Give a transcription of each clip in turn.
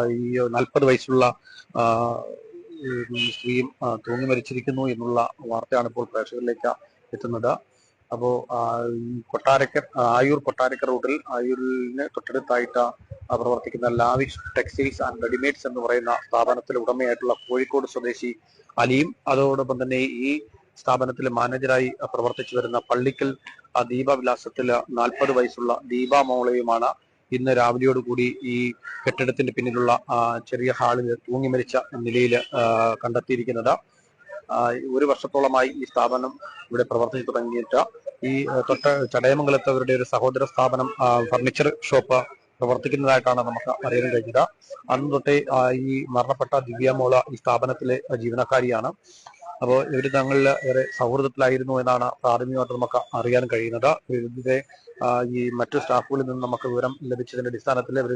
ഈ നാൽപ്പത് വയസ്സുള്ള സ്ത്രീയും തൂങ്ങി മരിച്ചിരിക്കുന്നു എന്നുള്ള വാർത്തയാണ് ഇപ്പോൾ പ്രേക്ഷകരിലേക്ക് എത്തുന്നത്. അപ്പോ കൊട്ടാരക്കർ ആയൂർ കൊട്ടാരക്കർ റൂട്ടിൽ ആയൂരിന് തൊട്ടടുത്തായിട്ട് പ്രവർത്തിക്കുന്ന ലാവിഷ് ടെക്സ്റ്റൈൽസ് ആൻഡ് റെഡിമെയ്ഡ്സ് എന്ന് പറയുന്ന സ്ഥാപനത്തിലെ ഉടമയായിട്ടുള്ള കോഴിക്കോട് സ്വദേശി അലിയും അതോടൊപ്പം തന്നെ ഈ സ്ഥാപനത്തിലെ മാനേജരായി പ്രവർത്തിച്ചു വരുന്ന പള്ളിക്കൽ ദീപവിലാസത്തിൽ നാൽപ്പത് വയസ്സുള്ള ദീപ മോളയുമാണ് ഇന്ന് രാവിലെയോടുകൂടി ഈ കെട്ടിടത്തിന്റെ പിന്നിലുള്ള ചെറിയ ഹാളിൽ തൂങ്ങി മരിച്ച നിലയിൽ കണ്ടെത്തിയിരിക്കുന്നത്. ഒരു വർഷത്തോളമായി ഈ സ്ഥാപനം ഇവിടെ പ്രവർത്തിച്ചു തുടങ്ങിയിട്ട് ഈ തൊട്ട ചടയമംഗലത്തവരുടെ ഒരു സഹോദര സ്ഥാപനം ഫർണിച്ചർ ഷോപ്പ് പ്രവർത്തിക്കുന്നതായിട്ടാണ് നമുക്ക് അറിയാൻ കഴിഞ്ഞത് അന്ന് തൊട്ടേ ഈ മരണപ്പെട്ട ദിവ്യ മോള ഈ സ്ഥാപനത്തിലെ ജീവനക്കാരിയാണ്. അപ്പോൾ ഇവർ തങ്ങളിൽ ഏറെ സൗഹൃദത്തിലായിരുന്നു എന്നാണ് പ്രാഥമികമായിട്ട് നമുക്ക് അറിയാൻ കഴിയുന്നത്. ഇവരുടെ ഈ മറ്റു സ്റ്റാഫുകളിൽ നിന്ന് നമുക്ക് വിവരം ലഭിച്ചതിന്റെ അടിസ്ഥാനത്തിൽ ഇവർ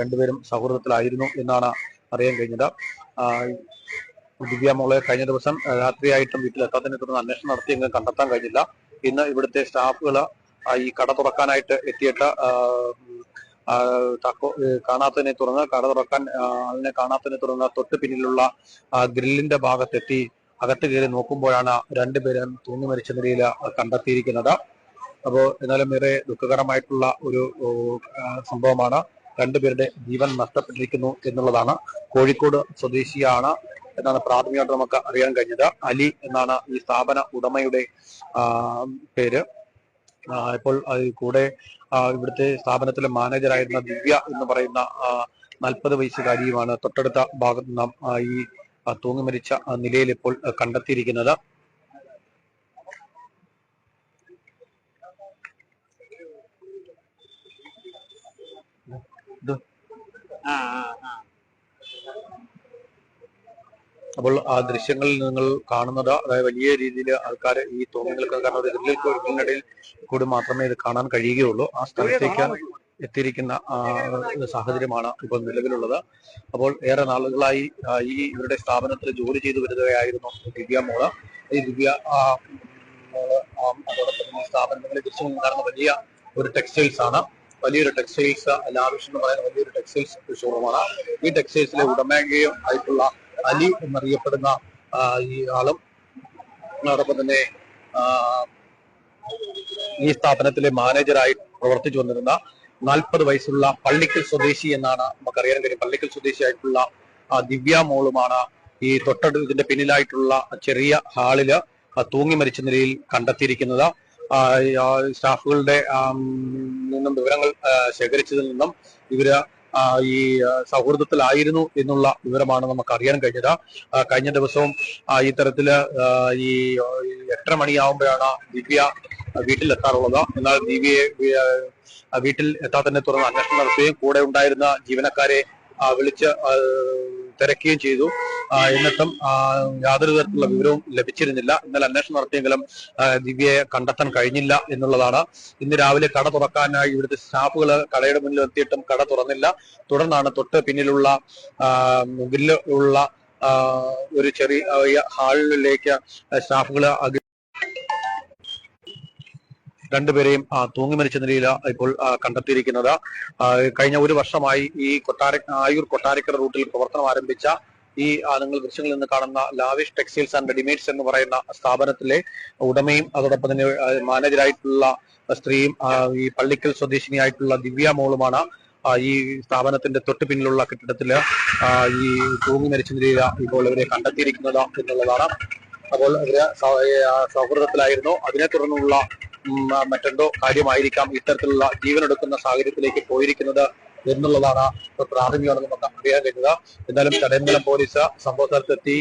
രണ്ടുപേരും സൗഹൃദത്തിലായിരുന്നു എന്നാണ് അറിയാൻ കഴിഞ്ഞത്. ദിവ്യ മോളെ കഴിഞ്ഞ ദിവസം രാത്രിയായിട്ടും വീട്ടിലെത്താത്തതിനെ തുടർന്ന് അന്വേഷണം നടത്തിയെങ്കിലും കണ്ടെത്താൻ കഴിഞ്ഞില്ല. ഇന്ന് ഇവിടുത്തെ സ്റ്റാഫുകൾ ഈ കട തുറക്കാനായിട്ട് എത്തിയിട്ട് കാണാത്തതിനെ തുടർന്ന് കട തുറക്കാൻ ആളിനെ കാണാത്തതിനെ തുടർന്ന് തൊട്ട് പിന്നിലുള്ള ഗ്രില്ലിന്റെ ഭാഗത്തെത്തി അകത്ത് കയറി നോക്കുമ്പോഴാണ് രണ്ടുപേരും തൂങ്ങി മരിച്ച നിലയിൽ കണ്ടെത്തിയിരിക്കുന്നത്. അപ്പോൾ എന്നാലും ഏറെ ദുഃഖകരമായിട്ടുള്ള ഒരു സംഭവമാണ്. രണ്ടുപേരുടെ ജീവൻ നഷ്ടപ്പെട്ടിരിക്കുന്നു എന്നുള്ളതാണ്. കോഴിക്കോട് സ്വദേശിയാണ് എന്നാണ് പ്രാഥമികമായിട്ട് നമുക്ക് അറിയാൻ കഴിഞ്ഞത്. അലി എന്നാണ് ഈ സ്ഥാപന ഉടമയുടെ പേര്. ഇപ്പോൾ കൂടെ ഇവിടുത്തെ സ്ഥാപനത്തിലെ മാനേജറായിരുന്ന ദിവ്യ എന്ന് പറയുന്ന നാൽപ്പത് വയസ്സുകാരിയുമാണ്. തൊട്ടടുത്ത ഭാഗത്ത് നിന്നും ഈ തൂങ്ങി മരിച്ച നിലയിൽ ഇപ്പോൾ കണ്ടെത്തിയിരിക്കുന്നത്. അപ്പോൾ ആ ദൃശ്യങ്ങളിൽ നിങ്ങൾ കാണുന്നത് അതായത് വലിയ രീതിയിൽ ആൾക്കാർ ഈ തോന്നികൾക്ക് കാരണം ഒരു ഗ്രില്ലിൽ കൂടി മാത്രമേ ഇത് കാണാൻ കഴിയുകയുള്ളൂ. ആ സ്ഥലത്തേക്ക് എത്തിയിരിക്കുന്ന സാഹചര്യമാണ് ഇപ്പോൾ നിലവിലുള്ളത്. അപ്പോൾ ഏറെ നാളുകളായി ഈ ഇവരുടെ സ്ഥാപനത്തിൽ ജോലി ചെയ്തു വരികയായിരുന്നു ദിവ്യ മോൾ. ഈ ദിവ്യ അതോടൊപ്പം തന്നെ സ്ഥാപനത്തിലെ ദൃശ്യങ്ങൾ കാണുന്ന വലിയ ഒരു ടെക്സ്റ്റൈൽസ് ആണ്. വലിയൊരു ടെക്സ്റ്റൈൽസ് ലാവിഷ് എന്ന് പറയുന്ന വലിയൊരു ടെക്സ്റ്റൈൽസ് ഷോറൂമാണ് ഈ ടെക്സ്റ്റൈൽസിലെ ഉടമയും ആയിട്ടുള്ള അലി എന്നറിയപ്പെടുന്ന ഈ ആളും അതോടൊപ്പം തന്നെ ഈ സ്ഥാപനത്തിലെ മാനേജറായി പ്രവർത്തിച്ചു വന്നിരുന്ന നാൽപ്പത് വയസ്സുള്ള പള്ളിക്കൽ സ്വദേശി എന്നാണ് നമുക്കറിയാൻ കഴിയും. പള്ളിക്കൽ സ്വദേശിയായിട്ടുള്ള ദിവ്യ മോളുമാണ് ഈ തൊട്ടടു ഇതിന്റെ പിന്നിലായിട്ടുള്ള ചെറിയ ഹാളിൽ തൂങ്ങി മരിച്ച നിലയിൽ കണ്ടെത്തിയിരിക്കുന്നത്. സ്റ്റാഫുകളുടെ നിന്നും വിവരങ്ങൾ ശേഖരിച്ചതിൽ നിന്നും ഇവർ ഈ സൗഹൃദത്തിലായിരുന്നു എന്നുള്ള വിവരമാണ് നമുക്ക് അറിയാൻ കഴിഞ്ഞത് കഴിഞ്ഞ ദിവസവും ഇത്തരത്തിൽ ഈ എട്ടര മണിയാവുമ്പോഴാണ് ദിവ്യ വീട്ടിലെത്താറുള്ളത്. എന്നാൽ ദിവ്യയെ വീട്ടിൽ എത്താത്തതിനെ തുടർന്ന് അന്വേഷണം നടത്തുകയും കൂടെ ഉണ്ടായിരുന്ന ജീവനക്കാരെ വിളിച്ച് തിരക്കുകയും ചെയ്തു. എന്നിട്ടും യാതൊരു തരത്തിലുള്ള വിവരവും ലഭിച്ചിരുന്നില്ല. എന്നാൽ അന്വേഷണം നടത്തിയെങ്കിലും ദിവ്യയെ കണ്ടെത്താൻ കഴിഞ്ഞില്ല എന്നുള്ളതാണ്. ഇന്ന് രാവിലെ കട തുറക്കാനായി ഇവിടുത്തെ സ്റ്റാഫുകൾ കടയുടെ മുന്നിൽ എത്തിയിട്ടും കട തുറന്നില്ല. തുടർന്നാണ് തൊട്ട് പിന്നിലുള്ള ആ, ഉള്ള ഒരു ചെറിയ ഹാളിലേക്ക് സ്റ്റാഫുകൾ രണ്ടുപേരെയും തൂങ്ങി മരിച്ച നിലയിൽ ഇപ്പോൾ കണ്ടെത്തിയിരിക്കുന്നത്. കഴിഞ്ഞ ഒരു വർഷമായി ഈ കൊട്ടാര ആയൂർ കൊട്ടാരക്കര റൂട്ടിൽ പ്രവർത്തനം ആരംഭിച്ച ഈ നിങ്ങൾ ദൃശ്യങ്ങളിൽ നിന്ന് കാണുന്ന ലാവിഷ് ടെക്സ്റ്റൈൽസ് ആൻഡ് റെഡിമെയ്ഡ്സ് എന്ന് പറയുന്ന സ്ഥാപനത്തിലെ ഉടമയും അതോടൊപ്പം തന്നെ മാനേജരായിട്ടുള്ള സ്ത്രീയും ഈ പള്ളിക്കൽ സ്വദേശിനിയായിട്ടുള്ള ദിവ്യ മോളുമാണ് ഈ സ്ഥാപനത്തിന്റെ തൊട്ടു പിന്നിലുള്ള കെട്ടിടത്തിൽ ഈ തൂങ്ങി മരിച്ച നിലയിൽ ഇപ്പോൾ ഇവരെ കണ്ടെത്തിയിരിക്കുന്നത് എന്നുള്ളതാണ്. അപ്പോൾ ഇവർ സൗഹൃദത്തിലായിരുന്നു. അതിനെ തുടർന്നുള്ള മറ്റെന്തോ കാര്യമായിരിക്കാം ഇത്തരത്തിലുള്ള ജീവനെടുക്കുന്ന സാഹചര്യത്തിലേക്ക് പോയിരിക്കുന്നത് എന്നുള്ളതാണ് പ്രാഥമികമായി നമുക്ക് അറിയാൻ കഴിഞ്ഞത് എന്തായാലും ചടയമംഗലം പോലീസ് സംഭവ സ്ഥലത്തെത്തി